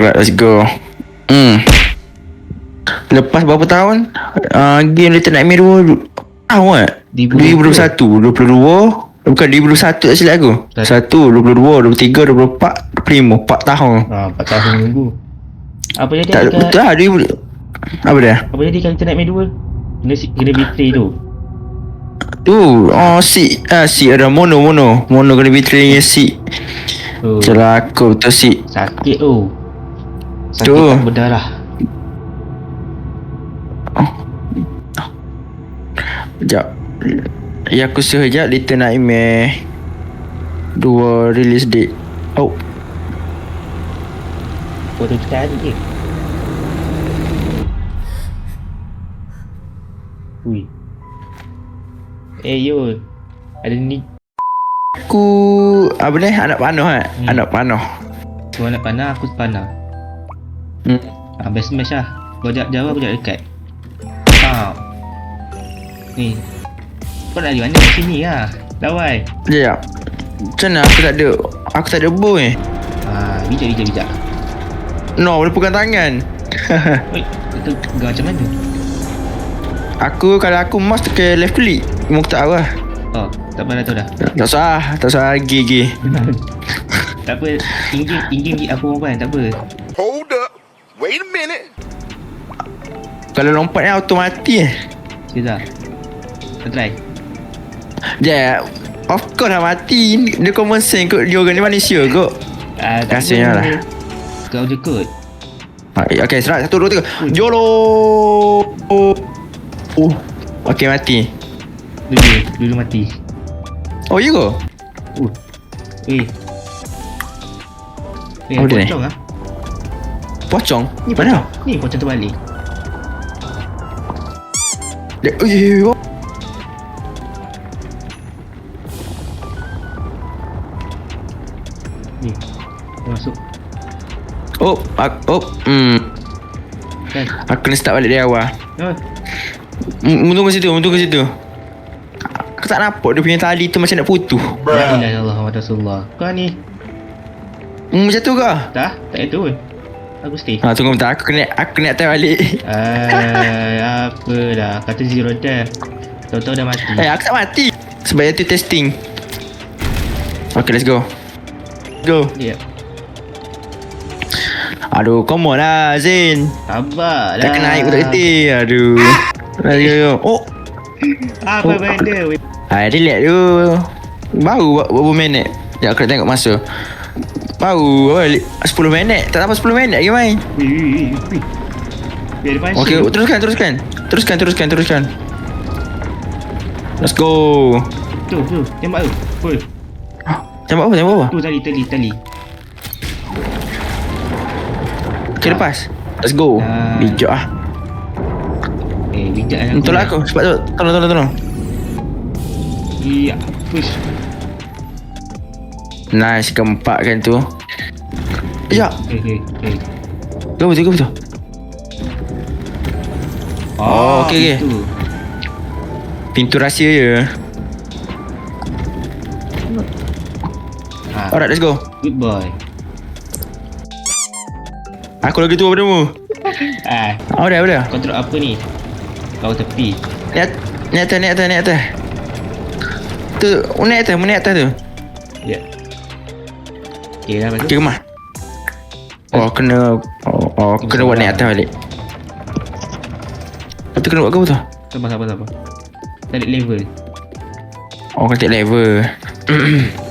Alright, let's go. Hmm. Lepas berapa tahun? Uh, game Little Nightmare 2 Tahun kan? 2021 22 Bukan 2021 tak silap aku 1 22 23 24 25 4 tahun Ha, 4 tahun nunggu. Apa jadi Tak dekat, betul lah 2000 Apa dia? apa jadi kalau kita naik main dua? Kena si- kena betray tu. Tu Oh si ah, Si ada mono mono Mono kena betray dengan si Tu. Celaka betul si Sakit tu. Sakit Tu. tak berdarah. Sekejap Ya aku sekejap Little Nightmare Dua release date Oh tu cari je. Ui. Eh yo. Ada ni Aku Apa ni Anak panah kan Hmm. Anak panah Kau nak panah aku panah. Hmm. Ah best match lah. Kau jawab jawab aku jawab dekat. Ha. Ni. Kau nak di mana? Sini lah. Lawan. Sekejap Macam mana aku tak ada Aku tak ada bow eh Ha, bijak bijak bijak. No boleh pegang tangan Oi, itu kau macam mana? Aku kalau aku mouse tekan left click Mu aku tak tahu lah Oh, tak dah tahu dah. Tak usah Tak usah lagi lagi tak apa, in-game, in-game aku orang tak apa. Kalau lompat ni auto mati eh Ceza. Kau try. Sekejap Of course lah mati Dia common sense kot Dia orang ni manusia kot Ah, tak Kasihnya apa. lah. Kau je kot. Okay serat Satu dua tiga Jolo Oh Oh Okay mati Dulu, dulu mati. Oh ya ke? Uh. Eh. Eh, Oh, pocong ah. Pocong Ni Mana? pocong. Ni pocong terbalik. Dia, oh, ya, ya, ya. Ni. Masuk. Oh, aku, oh, hmm. Kan? Aku kena start balik dari awal. Oh, M- mu tunggu situ, mu tunggu situ. Aku tak nampak dia punya tali tu macam nak putus. La ilaha illallah Muhammad Rasulullah. Kau ni Hmm, macam tu ke? tak? Tak itu pun. Aku stay. Ha, tunggu bentar. Aku kena aku kena atas balik. Ah, apa dah. Kata zero death. Tahu-tahu dah mati. Eh, aku tak mati. Sebab itu testing. Okay, let's go. Go. Ya. Aduh, come on lah, Zain. Sabar lah. Tak kena naik betul keti. Aduh. Aduh. Oh. Apa Oh, benda? weh? Ah, relax dulu. Baru berapa minit. Ya, aku nak tengok masa. Baru apa, li- 10 minit. Tak sampai 10 minit lagi main. Wih, wih, wih, masuk. teruskan, teruskan. Teruskan, teruskan, teruskan. Let's go. Tu, tu. Tembak tu. Full. Tembak apa, tembak apa? Tu tali, tali, tali. Okay, lepas. Let's go. Ah. Bijak ah. Eh, bijak lah Hmm, Tolong aku. Cepat tu. Tolong, tolong, tolong. Iya. Push. Nice, keempat kan tu. Ya. Go betul, go betul. Oh, okey, okey. itu. Pintu rahsia je. Ha, Alright, let's go. good boy. Aku lagi tua padamu. Ah, Oh, dah, dah. kontrol apa ni? Kau tepi. At- ni atas, ni atas, ni atas. Tu, oh, ni atas, ni atas tu. Ya. Okey tu. Okay, kemah. Oh, kena... Oh, oh kena buat ni atas balik. Lepas tu kena buat ke apa tu? Sabar, sabar, sabar. Tarik level. Oh, kena take level.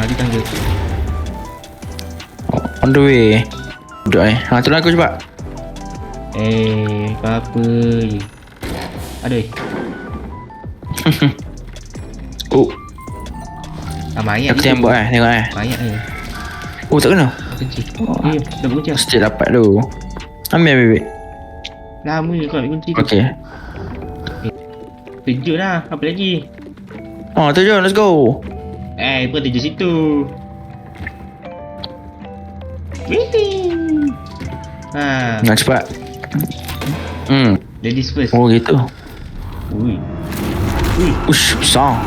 Ha, di tangga. Oh, on the way. Duduk eh. Ha, tolong aku cepat. Eh, apa-apa je. Aduh. Oh, Ah, mayat aku tembak eh. Tengok eh. Mayat je. Oh, tak kena. Kunci. Eh, dah berkunci. Mesti dapat tu. Ambil, ambil, ambil. Lama je kau ambil kunci tu. Okay. Terjun lah. Apa lagi? Oh, tu je. Let's go. Eh, apa terjun situ? Wih. Ha, Nak cepat. Hmm. ladies first. Oh, gitu. Ui. Ui. Ush, besar.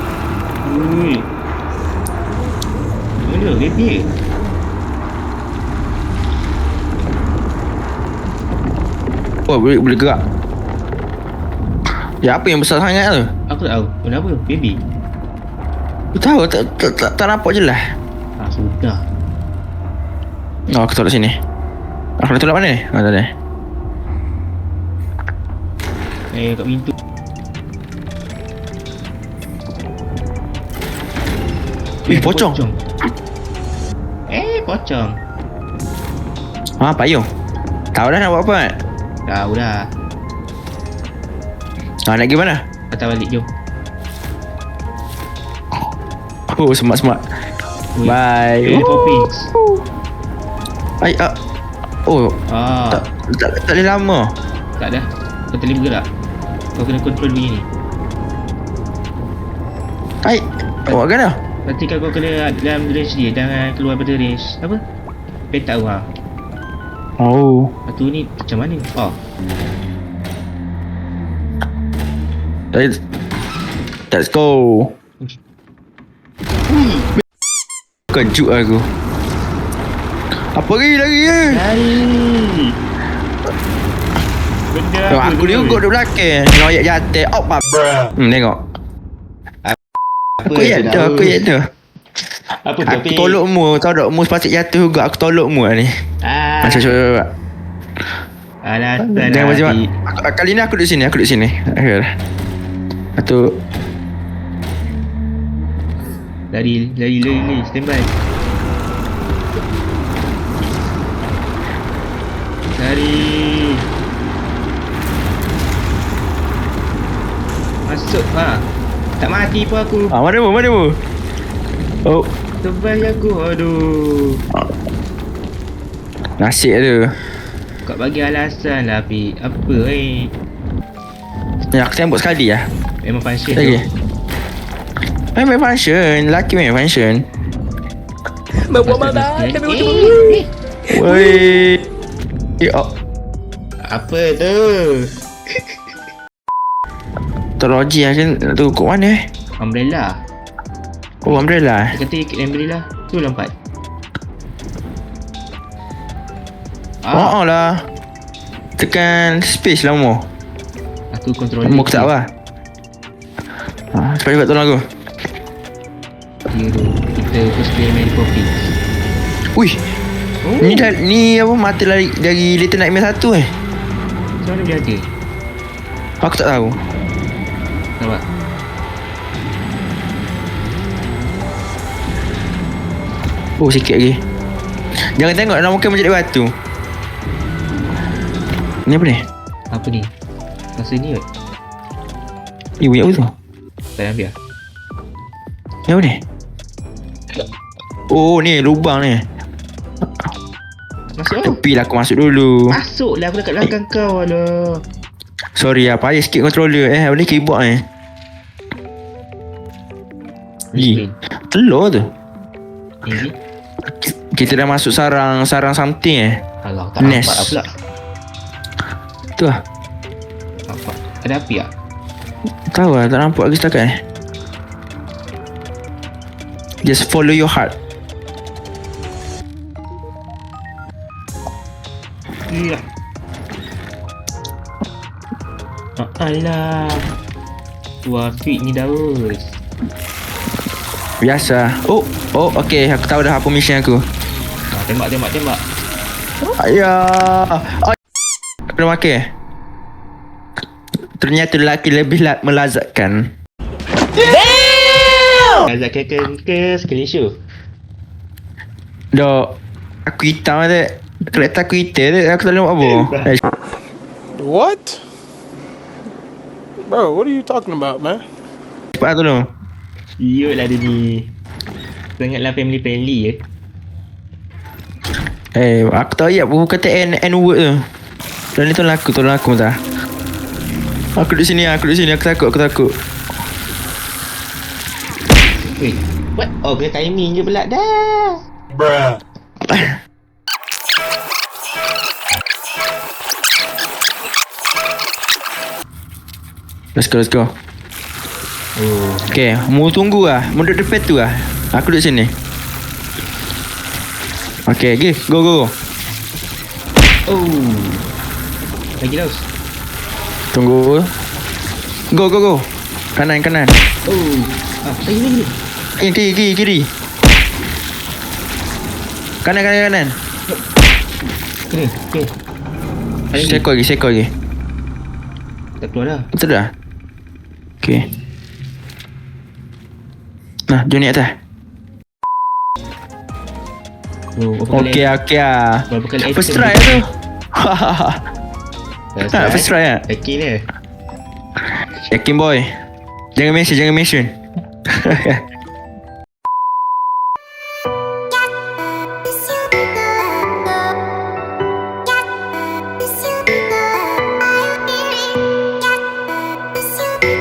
Ui gila Happy Oh boleh, boleh gerak Ya apa yang besar sangat tu? Aku tak tahu Kenapa? Baby Aku tahu tak, tak, tak, tak nampak je lah Ah sudah Oh aku tolak sini Aku nak tolak mana ni? Oh tak ada Eh kat pintu eh pocong. pocong pocong. Ha payung Tahu dah nak buat apa Tahu dah. Ha nak pergi mana Patah balik, jom. Oh semak-semak Ui. Bye Eh, Poppins. Ay, ah. Oh Ah, tak, tak, tak boleh lama tak dah. Kau boleh bergerak. Kau kena control bunyi ni. Buat kan dah Nanti kalau kau kena dalam range dia, jangan keluar pada range. Apa? Petak tahu ha. Oh Lepas tu ni macam mana? Oh, Let's Let's go Kejut aku Apa lagi lagi eh lari. Benda aku ni duduk di belakang Noyak jatuh Out pap Hmm tengok Aku ya dah Aku ya dah Apa tu? Aku tolak mu. Tahu tak mu sepatut jatuh juga. Aku tolak mu ni. Ah, Macam macam alah, Jangan macam Kali ni aku duduk sini Aku duduk sini. Akhir. Lepas tu Lari, lari, lari, lari, stand by. Lari. Masuk ha. Tak mati pun aku. ah, Mana mu mana mu Oh Tebal aku. Aduh. Nasib tu Kau bagi alasan lah Api. Apa eh? Ya aku tembak sekali lah Memang function Lagi tu. Main function Lelaki main function Eh, eh, Woi Eh, oh, Apa tu? Teroji lah kan Tu kat mana eh? Umbrella. Oh umbrella Dia kata ikut umbrella. Tu lompat. Ah. Oh, oh lah Tekan space lah mu Aku control Mu aku tak apa? Ha, Cepat cepat tolong aku. Hero Kita first play Mary Poppins Wih Oh. Ni dah Ni apa mata lari Dari Little Nightmare 1 eh? Macam mana dia ada? Aku tak tahu Nampak Oh sikit lagi. Jangan tengok Nak muka macam batu. Ni apa ni? Apa ni? Masa ni kot. Eh bunyi apa tu? Tak ambil lah. Ni apa ni? Oh ni lubang ni. Masuk lah. Tepi lah aku masuk dulu. Masuk lah aku dekat belakang kau Alah. Sorry lah payah sikit controller. Eh apa ni keyboard ni Ih, telur tu? Ini Kita dah masuk sarang Sarang something eh. Alah tak Nest. nampak pula. Tu lah. Nampak. Ada api tak? Tahu lah tak nampak lagi setakat eh. Just follow your heart. Iya Ah, Alah Wah sweet ni Daus Biasa. Oh Oh okay Aku tahu dah apa mission aku. Ah, Tembak tembak tembak. Ayah. Ay- Kena makan? Ternyata lelaki lebih la- melazatkan. Azak keken ke sekali show Dok Aku hitam tu Kereta aku hitam tu Aku tak boleh buat apa. Eh, What? Bro, what are you talking about, man? Cepat tolong Iyalah dia ni. Sangatlah family friendly ya. Eh aku tahu ya Aku kata N, N word tu. Dan ni tolong aku Tolong aku tak Aku duduk sini Aku duduk sini. Aku takut Aku takut. Wait What? Oh kena timing je pula dah. Bruh. Let's go let's go Oh Okay Mu tunggu lah Mu duduk depan tu lah Aku duduk sini Okay pergi Go go go Oh Lagi Daus. Tunggu. Go go go. Kanan kanan. Oh. Ah, lagi lagi. lagi. Eh, kiri kiri kiri. Kanan kanan kanan. Ada lagi. Sekor lagi, sekor lagi. Tak keluar dah. Betul dah? Okay. Nah, jom ni atas. Oh, berapa kali? Okey, okey ah. Berapa kali First try tu. First Ha, first try ah. Yakin dia. Yakin boy. Jangan mention, jangan mention.